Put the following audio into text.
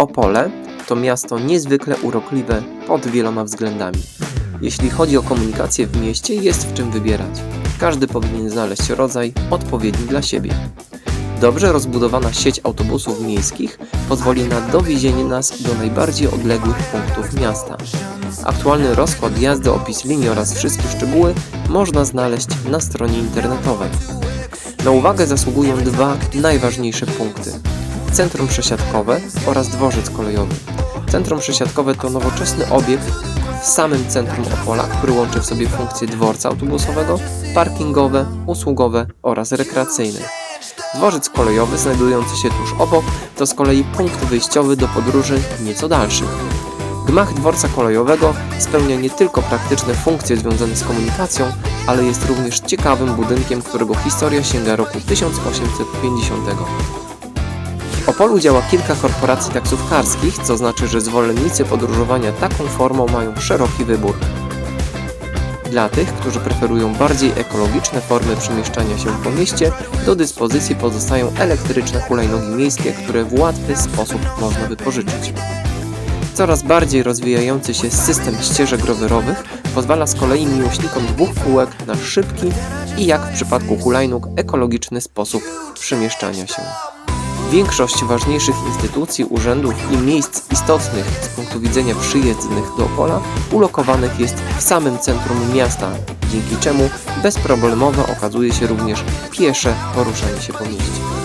Opole to miasto niezwykle urokliwe pod wieloma względami. Jeśli chodzi o komunikację w mieście, jest w czym wybierać. Każdy powinien znaleźć rodzaj odpowiedni dla siebie. Dobrze rozbudowana sieć autobusów miejskich pozwoli na dowiezienie nas do najbardziej odległych punktów miasta. Aktualny rozkład jazdy, opis linii oraz wszystkie szczegóły można znaleźć na stronie internetowej. Na uwagę zasługują dwa najważniejsze punkty: centrum przesiadkowe oraz dworzec kolejowy. Centrum przesiadkowe to nowoczesny obiekt w samym centrum Opola, który łączy w sobie funkcje dworca autobusowego, parkingowe, usługowe oraz rekreacyjne. Dworzec kolejowy znajdujący się tuż obok to z kolei punkt wyjściowy do podróży nieco dalszych. Gmach dworca kolejowego spełnia nie tylko praktyczne funkcje związane z komunikacją, ale jest również ciekawym budynkiem, którego historia sięga roku 1850. W Opolu działa kilka korporacji taksówkarskich, co znaczy, że zwolennicy podróżowania taką formą mają szeroki wybór. Dla tych, którzy preferują bardziej ekologiczne formy przemieszczania się po mieście, do dyspozycji pozostają elektryczne hulajnogi miejskie, które w łatwy sposób można wypożyczyć. Coraz bardziej rozwijający się system ścieżek rowerowych pozwala z kolei miłośnikom dwóch kółek na szybki i jak w przypadku hulajnóg ekologiczny sposób przemieszczania się. Większość ważniejszych instytucji, urzędów i miejsc istotnych z punktu widzenia przyjezdnych do Opola ulokowanych jest w samym centrum miasta, dzięki czemu bezproblemowo okazuje się również piesze poruszanie się po mieście.